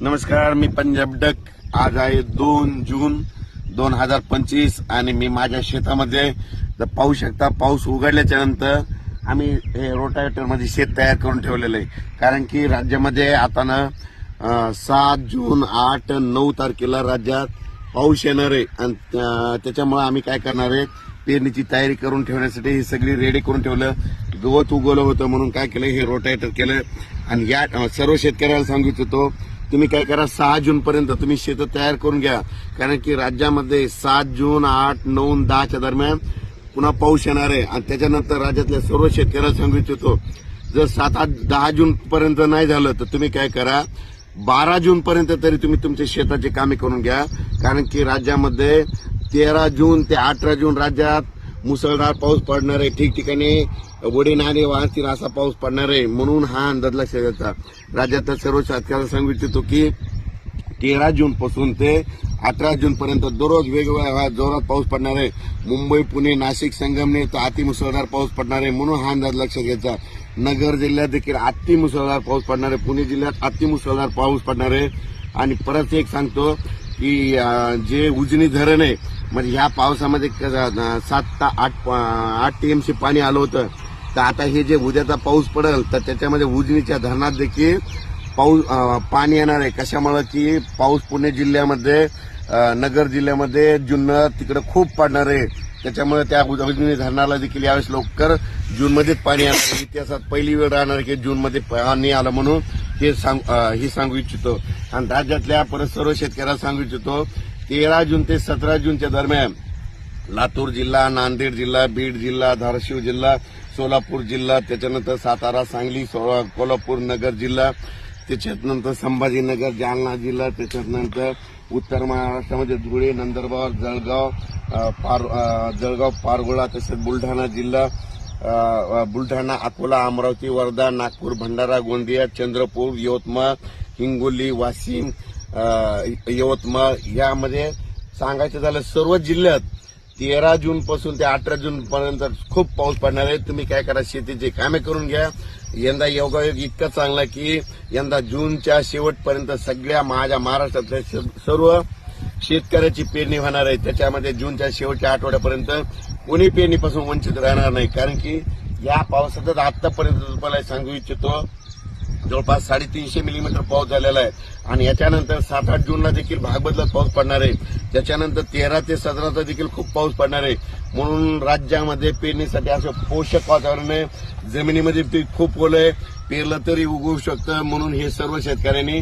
नमस्कार मी पंजाब डक. आज आहे दोन जून दोन हजार पंचवीस आणि मी माझ्या शेतामध्ये जर पाहू शकता पाऊस उघडल्याच्या नंतर आम्ही हे रोटावेटरमध्ये शेत तयार करून ठेवलेलं आहे. कारण की राज्यामध्ये आता ना सात जून आठ नऊ तारखेला राज्यात पाऊस येणार आहे. आणि त्याच्यामुळे आम्ही काय करणार आहे? पेरणीची तयारी करून ठेवण्यासाठी ही सगळी रेडी करून ठेवलं. गवत उगवलं होतं म्हणून काय केलं? हे रोटावेटर केलं. आणि या सर्व शेतकऱ्याला सांगू इच्छितो तुम्ही काय करा सहा जून पर्यंत तुम्ही शेतं तयार करून घ्या. कारण की राज्यामध्ये सात जून आठ नऊ दहाच्या दरम्यान पुन्हा पाऊस येणार आहे. आणि त्याच्यानंतर राज्यातल्या सर्व शेतकऱ्याला सांगू इच्छितो जर सात आठ दहा जून पर्यंत नाही झालं तर तुम्ही काय करा बारा जून पर्यंत तरी तुम्ही तुमच्या शेताची कामे करून घ्या. कारण की राज्यामध्ये तेरा जून ते अठरा जून राज्यात मुसळधार पाऊस पडणार आहे. ठिकठिकाणी वडेनारे वाहतील असा पाऊस पडणार आहे. म्हणून हा अंदाज लक्षात घ्यायचा राज्यातल्या सर्व शेतकऱ्याला सांगू इच्छितो की तेरा जून पासून ते अठरा जून पर्यंत दररोज वेगवेगळ्या जोरात पाऊस पडणार आहे. मुंबई पुणे नाशिक संगमने तर अतिमुसळधार पाऊस पडणार आहे. म्हणून हा अंदाज लक्षात घ्यायचा. नगर जिल्ह्यात देखील अतिमुसळधार पाऊस पडणार आहे. पुणे जिल्ह्यात अतिमुसळधार पाऊस पडणार आहे. आणि परत एक सांगतो की जे उजनी धरण आहे म्हणजे ह्या पावसामध्ये सात आठ आठ आठ सी पाणी आलं होतं. तर आता हे जे उद्याचा पाऊस पडेल तर त्याच्यामध्ये उजनीच्या धरणात देखील पाऊस पाणी येणार आहे. कशामुळे? की पाऊस पुणे जिल्ह्यामध्ये नगर जिल्ह्यामध्ये जुन्नर तिकडे खूप पडणार आहे. त्याच्यामुळे त्या उजनी धरणाला देखील यावेळेस लवकर जूनमध्येच पाणी येणार आहे. इतिहासात पहिली वेळ राहणार की जूनमध्ये पाणी आलं म्हणून हे सांग हे सांगू इच्छितो. आणि राज्यातल्या परत सर्व शेतकऱ्याला सांगू इच्छितो तेरा जून ते सतरा जूनच्या दरम्यान लातूर जिल्हा नांदेड जिल्हा बीड जिल्हा धाराशिव जिल्हा सोलापूर जिल्हा त्याच्यानंतर सातारा सांगली कोल्हापूर नगर जिल्हा त्याच्यानंतर संभाजीनगर जालना जिल्हा त्याच्यानंतर उत्तर महाराष्ट्रामध्ये धुळे नंदुरबार जळगाव पार जळगाव पारगोळा तसेच बुलढाणा जिल्हा बुलढाणा अकोला अमरावती वर्धा नागपूर भंडारा गोंदिया चंद्रपूर यवतमाळ हिंगोली वाशिम यवतमाळ यामध्ये सांगायचं झालं सर्व जिल्ह्यात तेरा जून पासून ते अठरा जून पर्यंत खूप पाऊस पडणार आहे. तुम्ही काय करा शेतीचे कामे करून घ्या. यंदा योगायोग इतकं चांगला की यंदा जूनच्या शेवटपर्यंत सगळ्या माझ्या महाराष्ट्रातल्या स- सर्व शेतकऱ्याची पेरणी होणार आहे. त्याच्यामध्ये जूनच्या शेवटच्या आठवड्यापर्यंत कोणी पेरणीपासून वंचित राहणार नाही. कारण की या पावसातच आतापर्यंत तुम्हाला सांगू इच्छितो जवळपास साडेतीनशे मिलीमीटर पाऊस झालेला आहे. आणि याच्यानंतर सात आठ जूनला देखील भाग बदलत पाऊस पडणार आहे. त्याच्यानंतर तेरा ते सतराचा देखील खूप पाऊस पडणार आहे. म्हणून राज्यामध्ये पेरणीसाठी असं पोषक वातावरण आहे. जमिनीमध्ये पीक खूप ओलं आहे. पेरलं तरी उगवू शकतं. म्हणून हे सर्व शेतकऱ्यांनी